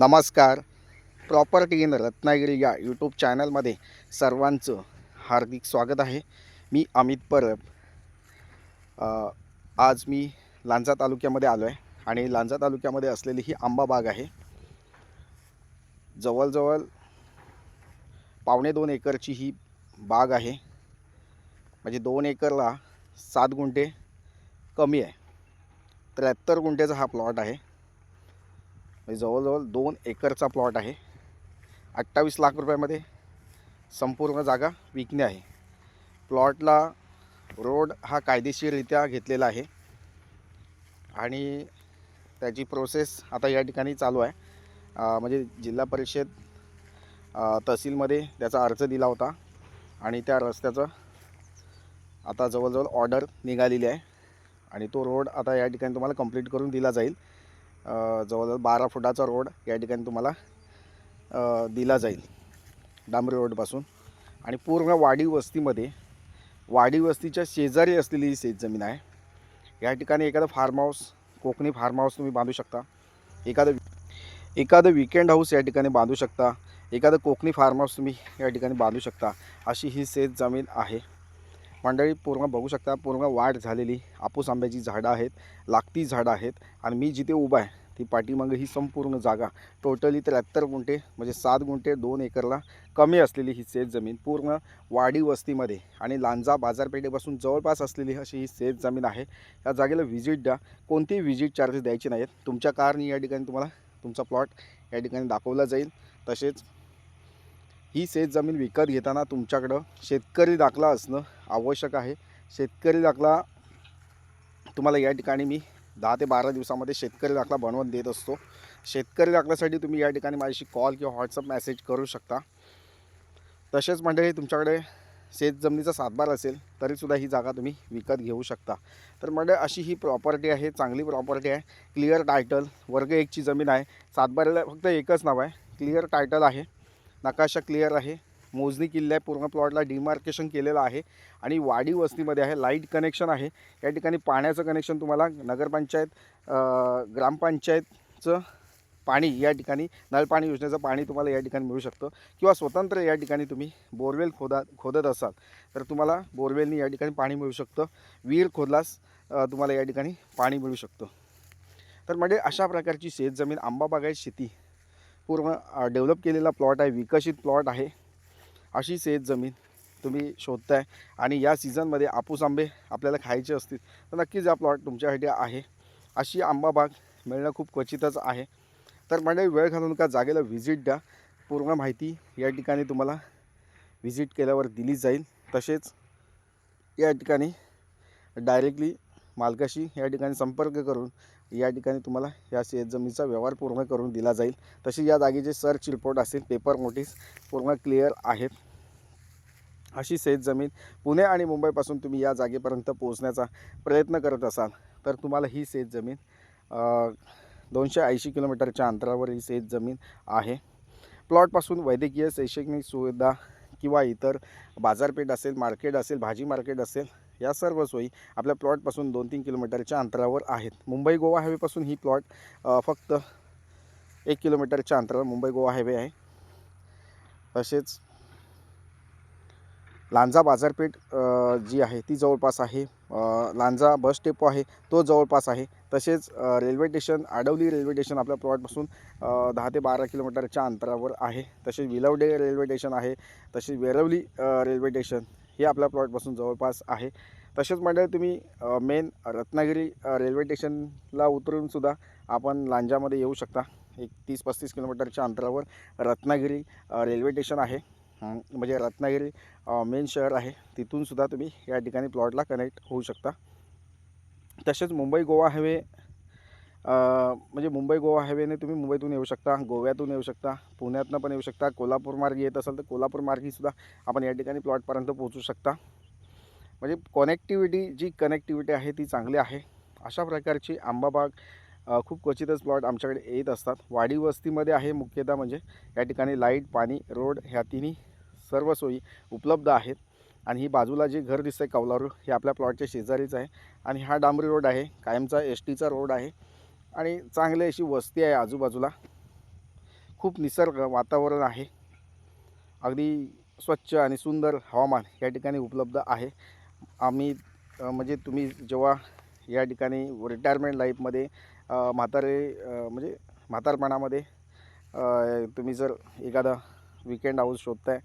नमस्कार. Property in Ratnagiri या YouTube चॅनलमध्ये सर्वांचं हार्दिक स्वागत आहे. मी अमित परब. आज मी लांजा तालुक्यामध्ये आलो आहे आणि लांजा तालुक्यामध्ये असलेली ही आंबा बाग आहे. जवळजवळ पावणे दोन एकरची ही बाग आहे. म्हणजे दोन एकरला सात गुंठे कमी आहे. त्र्याहत्तर गुंठेचा हा प्लॉट आहे. म्हणजे जवळजवळ दोन एकरचा प्लॉट आहे. अठ्ठावीस लाख रुपयामध्ये संपूर्ण जागा विकणे आहे. प्लॉटला रोड हा कायदेशीररित्या घेतलेला आहे. आणि त्याची प्रोसेस आता या ठिकाणी चालू आहे. म्हणजे जिल्हा परिषद तहसीलमध्ये त्याचा अर्ज दिला होता. आणि त्या रस्त्याचं आता जवळजवळ ऑर्डर निघालेली आहे. आणि तो रोड आता या ठिकाणी तुम्हाला कंप्लीट करून दिला जाईल. जवळजवळ बारा फुटाचा रोड या ठिकाणी तुम्हाला दिला जाईल डांबरी रोडपासून. आणि पूर्ण वाडी वस्तीमध्ये वाडी वस्तीच्या शेजारी असलेली ही शेतजमीन आहे. या ठिकाणी एखादं farm house Konkani farm house तुम्ही बांधू शकता. एखादं एखादं विकेंड हाऊस या ठिकाणी बांधू शकता. एखादं कोकणी फार्म हाऊस तुम्ही या ठिकाणी बांधू शकता. अशी ही शेत जमीन आहे. मंडळी पूर्ण बघू शकता पूर्ण वाढ झालेली आपूस आंब्याची झाडं आहेत लागती झाडं आहेत. आणि मी जिथे उभा आहे ती पाठीमागं ही संपूर्ण जागा टोटली त्र्याहत्तर गुंठे म्हणजे सात गुंठे दोन एकरला कमी असलेली ही शेत जमीन. पूर्ण वाडी वस्तीमध्ये आणि लांजा बाजारपेठेपासून जवळपास असलेली अशी ही शेत जमीन आहे. या जागेला व्हिजिट द्या. कोणतीही व्हिजिट चार्जेस द्यायचे नाहीत. तुमच्या कारनी या ठिकाणी तुम्हाला तुमचा प्लॉट या ठिकाणी दाखवला जाईल. तसेच ही शेत जमीन विकत घेताना तुमच्याकडं शेतकरी दाखला असणं आवश्यक आहे. शेतकरी दाखला तुम्हाला या ठिकाणी मी दहा ते बारा दिवसामध्ये शेतकरी दाखला बनवून देत असतो. शेतकरी दाखल्यासाठी तुम्ही या ठिकाणी माझ्याशी कॉल किंवा व्हॉट्सअप मेसेज करू शकता. तसेच मंडळी तुमच्याकडे शेत जमिनीचा सातबार असेल तरीसुद्धा ही जागा तुम्ही विकत घेऊ शकता. तर मंडळ अशी ही प्रॉपर्टी आहे चांगली प्रॉपर्टी आहे. क्लिअर टायटल वर्ग एकची जमीन आहे. सातबाराला फक्त एकच नाव आहे. क्लिअर टायटल आहे. नकाशा क्लिअर आहे. मोजणी केलेली आहे. पूर्ण प्लॉटला डिमार्केशन केलेलं आहे. आणि वाडी वस्तीमध्ये आहे. लाइट कनेक्शन आहे. या ठिकाणी पाण्याचं कनेक्शन तुम्हाला नगरपंचायत ग्रामपंचायतचं पाणी या ठिकाणी नळपाणी योजनेचं पाणी तुम्हाला या ठिकाणी मिळू शकतं. किंवा स्वतंत्र या ठिकाणी तुम्ही बोरवेल खोदा खोदत असाल तर तुम्हाला बोरवेलनी या ठिकाणी पाणी मिळू शकतं. विहीर खोदलास तुम्हाला या ठिकाणी पाणी मिळू शकतं. तर म्हणजे अशा प्रकारची शेतजमीन आंबा बागायत शेती पूर्ण डेव्हलप केलेला प्लॉट आहे. विकसित प्लॉट आहे. अशी शेत जमीन तुम्ही शोधताय. आणि या सीझनमध्ये आपूस आंबे आपल्याला खायचे असतील तर नक्कीच हा प्लॉट तुमच्यासाठी आहे. अशी आंबा बाग मिळणं खूप क्वचितच आहे. तर म्हणजे वेळ घालून का जागेला व्हिजिट द्या. पूर्ण माहिती या ठिकाणी तुम्हाला व्हिजिट केल्यावर दिली जाईल. तसेच या ठिकाणी डायरेक्टली मालकाशी या ठिकाणी संपर्क करून या ठिकाणी तुम्हाला या शेतजमीचा व्यवहार पूर्ण करून दिला जाईल. तशी या जागेचे सर्च रिपोर्ट असेल पेपर नोटीस पूर्ण क्लिअर आहेत. अशी शेतजमीन पुणे आणि मुंबईपासून तुम्ही या जागेपर्यंत पोहोचण्याचा प्रयत्न करत असाल तर तुम्हाला ही शेतजमीन दोनशे ऐंशी किलोमीटरच्या अंतरावर ही शेतजमीन आहे. प्लॉटपासून वैद्यकीय शैक्षणिक सुविधा किंवा इतर बाजारपेठ असेल मार्केट असेल भाजी मार्केट असेल या सर्व सोयी आपल्या प्लॉटपासून दोन तीन किलोमीटरच्या अंतरावर आहेत. मुंबई गोवा हायवेपासून ही प्लॉट फक्त एक किलोमीटरच्या अंतरावर मुंबई गोवा हायवे आहे. तसेच लांजा बाजारपेठ जी आहे ती जवळपास आहे. लांजा बस डेपो आहे तो जवळपास आहे. तसेच railway station Adavali railway station आपल्या प्लॉटपासून दहा ते बारा किलोमीटरच्या अंतरावर आहे. तसेच विलवडे रेल्वे स्टेशन आहे. तसेच वेरवली रेल्वे स्टेशन हे आपल्या प्लॉटपासून जवळपास आहे. तसेच म्हणजे तुम्ही मेन रत्नागिरी रेल्वे स्टेशनला उतरून सुद्धा आपण लांजामध्ये येऊ शकता. एक तीस पस्तीस किलोमीटरच्या अंतरावर रत्नागिरी रेल्वे स्टेशन आहे. म्हणजे रत्नागिरी मेन शहर आहे. तिथूनसुद्धा तुम्ही या ठिकाणी प्लॉटला कनेक्ट होऊ शकता. तसेच मुंबई गोवा हायवे म्हणजे मुंबई गोवा हायवेने तुम्ही मुंबईतून येऊ शकता गोव्यातून येऊ शकता पुण्यातनं पण येऊ शकता कोल्हापूर मार्ग येत असाल तर कोल्हापूर मार्गीसुद्धा आपण या ठिकाणी प्लॉटपर्यंत पोहोचू शकता. म्हणजे कनेक्टिव्हिटी जी कनेक्टिव्हिटी आहे ती चांगली आहे. अशा प्रकारची आंबाबाग खूप क्वचितच प्लॉट आमच्याकडे येत असतात. वाडी वस्तीमध्ये आहे मुख्यतः म्हणजे या ठिकाणी लाइट पाणी रोड ह्या तिन्ही सर्व सोयी उपलब्ध आहेत. आणि ही बाजूला जे घर दिसतं आहे कौलारू हे आपल्या प्लॉटच्या शेजारीच आहे. आणि हा डांबरी रोड आहे कायमचा एस टीचा रोड आहे. आणि चांगली अशी वस्ती आहे आजूबाजूला. खूप निसर्ग वातावरण आहे. अगदी स्वच्छ आणि सुंदर हवामान या ठिकाणी उपलब्ध आहे. आम्ही म्हणजे तुम्ही जेव्हा या ठिकाणी रिटायरमेंट लाईफमध्ये म्हातारे म्हणजे म्हातारपणामध्ये तुम्ही जर एखादा विकेंड हाऊस शोधताय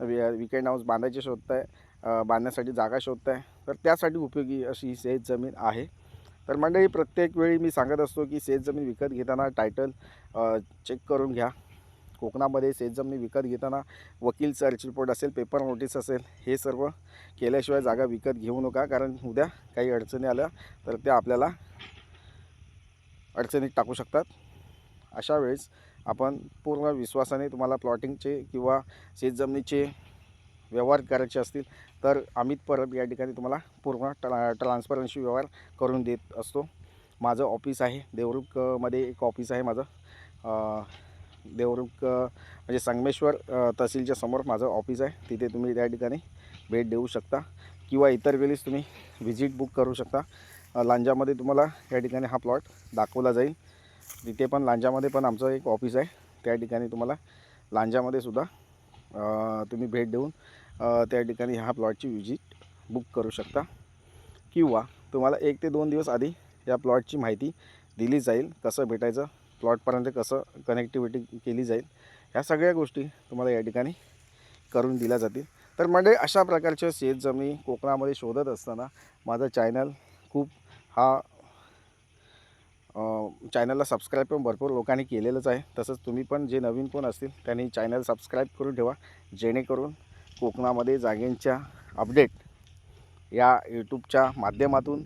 वि विकेंड हाऊस बांधायचे शोधताय बांधण्यासाठी जागा शोधताय तर त्यासाठी उपयोगी अशी ही शेत जमीन आहे. तर मंडळी प्रत्येक वेळी मी सांगत असतो की शेतजमीन विकत घेताना टायटल चेक करून घ्या. कोकणामध्ये शेतजमीन विकत घेताना वकील सर्च रिपोर्ट असेल पेपर नोटीस असेल हे सर्व केल्याशिवाय जागा विकत घेऊ नका. कारण उद्या काही अडचणी आल्या तर त्या आपल्याला अडचणीत टाकू शकतात. अशा वेळेस आपण पूर्ण विश्वासाने तुम्हाला प्लॉटिंगचे किंवा शेतजमिनीचे व्यवहार करायचे असतील तर अमित परब या ठिकाणी तुम्हाला पूर्ण ट्रा ट्रान्सपरन्सी व्यवहार करून देत असतो. माझं ऑफिस आहे देवरुखमध्ये एक ऑफिस आहे माझं. देवरुख म्हणजे संगमेश्वर तहसीलच्या समोर माझं ऑफिस आहे. तिथे तुम्ही त्या ठिकाणी भेट देऊ शकता किंवा इतर वेळेस तुम्ही व्हिजिट बुक करू शकता. लांजामध्ये तुम्हाला या ठिकाणी हा प्लॉट दाखवला जाईल. तिथे पण लांजामध्ये पण आमचं एक ऑफिस आहे. त्या ठिकाणी तुम्हाला लांजामध्ये सुद्धा तुम्ही भेट देऊन त्या ठिकाणी ह्या प्लॉटची व्हिजिट बुक करू शकता. किंवा तुम्हाला एक ते दोन दिवस आधी या प्लॉटची माहिती दिली जाईल कसं भेटायचं प्लॉटपर्यंत कसं कनेक्टिव्हिटी केली जाईल ह्या सगळ्या गोष्टी तुम्हाला या ठिकाणी करून दिल्या जातील. तर म्हणजे अशा प्रकारच्या शेतजमिनी कोकणामध्ये शोधत असताना माझा चॅनल खूप हा चॅनलला सबस्क्राईब पण भरपूर लोकांनी केलेलंच आहे. तसंच तुम्ही पण जे नवीन कोण असतील त्यांनी चॅनल सबस्क्राईब करून ठेवा जेणेकरून कोकणामध्ये जागेंच्या अपडेट या यूट्यूबच्या माध्यमातून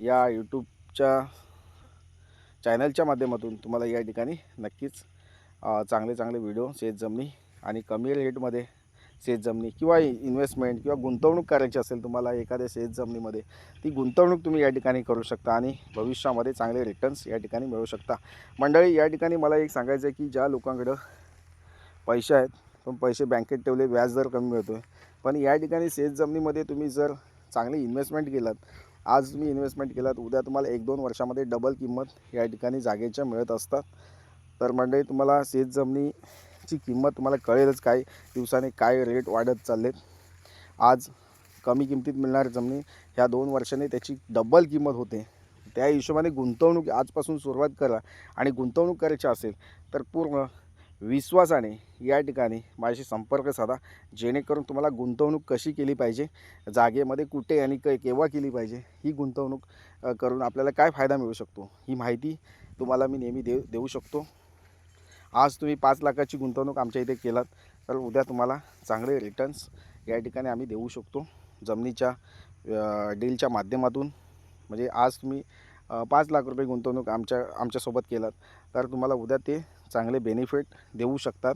या यूट्यूबच्या चॅनलच्या माध्यमातून तुम्हाला या ठिकाणी नक्कीच चांगले चांगले व्हिडिओ शेतजमिनी आणि कमी रेटमध्ये शेतजमिनी किंवा इन्व्हेस्टमेंट किंवा गुंतवणूक करायची असेल तुम्हाला एखाद्या शेतजमिनीमध्ये ती गुंतवणूक तुम्ही या ठिकाणी करू शकता आणि भविष्यामध्ये चांगले रिटर्न्स या ठिकाणी मिळू शकता. मंडळी या ठिकाणी मला एक सांगायचं आहे की ज्या लोकांकडं पैसे आहेत पण पैसे बँकेत ठेवले व्याज दर कमी मिळतो आहे पण या ठिकाणी शेतजमिनीमध्ये तुम्ही जर चांगली इन्व्हेस्टमेंट केलात आज तुम्ही इन्व्हेस्टमेंट केलात उद्या तुम्हाला एक दोन वर्षामध्ये डबल किंमत या ठिकाणी जागेच्या मिळत असतात. तर मंडळी तुम्हाला शेतजमिनीची किंमत तुम्हाला कळेलच काय दिवसाने काय रेट वाढत चाललेत. आज कमी किमतीत मिळणार जमिनी ह्या दोन वर्षाने त्याची डबल किंमत होते. त्या हिशोबाने गुंतवणूक आजपासून सुरुवात करा आणि गुंतवणूक करायची असेल तर पूर्ण विश्वासाने या ठिकाणी माझ्याशी संपर्क साधा. जेणेकरून तुम्हाला गुंतवणूक कशी केली पाहिजे जागेमध्ये कुठे आणि क केव्हा केली पाहिजे ही गुंतवणूक करून आपल्याला काय फायदा मिळू शकतो ही माहिती तुम्हाला मी नेहमी देऊ देऊ शकतो. आज तुम्ही पाच लाखाची गुंतवणूक आमच्या इथे केलात तर उद्या तुम्हाला चांगले रिटर्न्स या ठिकाणी आम्ही देऊ शकतो. जमिनीच्या डीलच्या माध्यमातून म्हणजे आज तुम्ही पाच लाख रुपये गुंतवणूक आमच्या आमच्यासोबत केलात तर तुम्हाला उद्या ते चांगले बेनिफिट देऊ शकतात.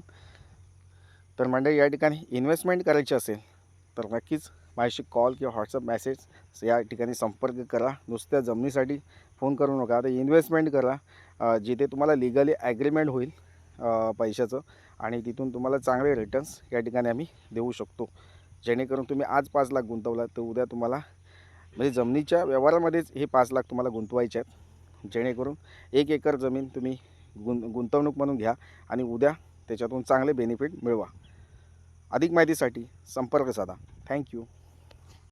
तर म्हणजे या ठिकाणी इन्व्हेस्टमेंट करायची असेल तर नक्कीच माझ्याशी कॉल किंवा व्हॉट्सअप मेसेज या ठिकाणी संपर्क करा. नुसत्या जमिनीसाठी फोन करू नका. आता इन्व्हेस्टमेंट करा. जिथे तुम्हाला लिगली ॲग्रीमेंट होईल पैशाचं आणि तिथून तुम्हाला चांगले रिटर्न्स या ठिकाणी आम्ही देऊ शकतो. जेणेकरून तुम्ही आज पाच लाख गुंतवलात तर उद्या तुम्हाला म्हणजे जमिनीच्या व्यवहारामध्येच हे पाच लाख तुम्हाला गुंतवायचे आहेत. जेणेकरून एक एकर जमीन तुम्ही गुं गुंतवणूक म्हणून घ्या आणि उद्या त्याच्यातून चांगले बेनिफिट मिळवा. अधिक माहितीसाठी संपर्क साधा. थँक्यू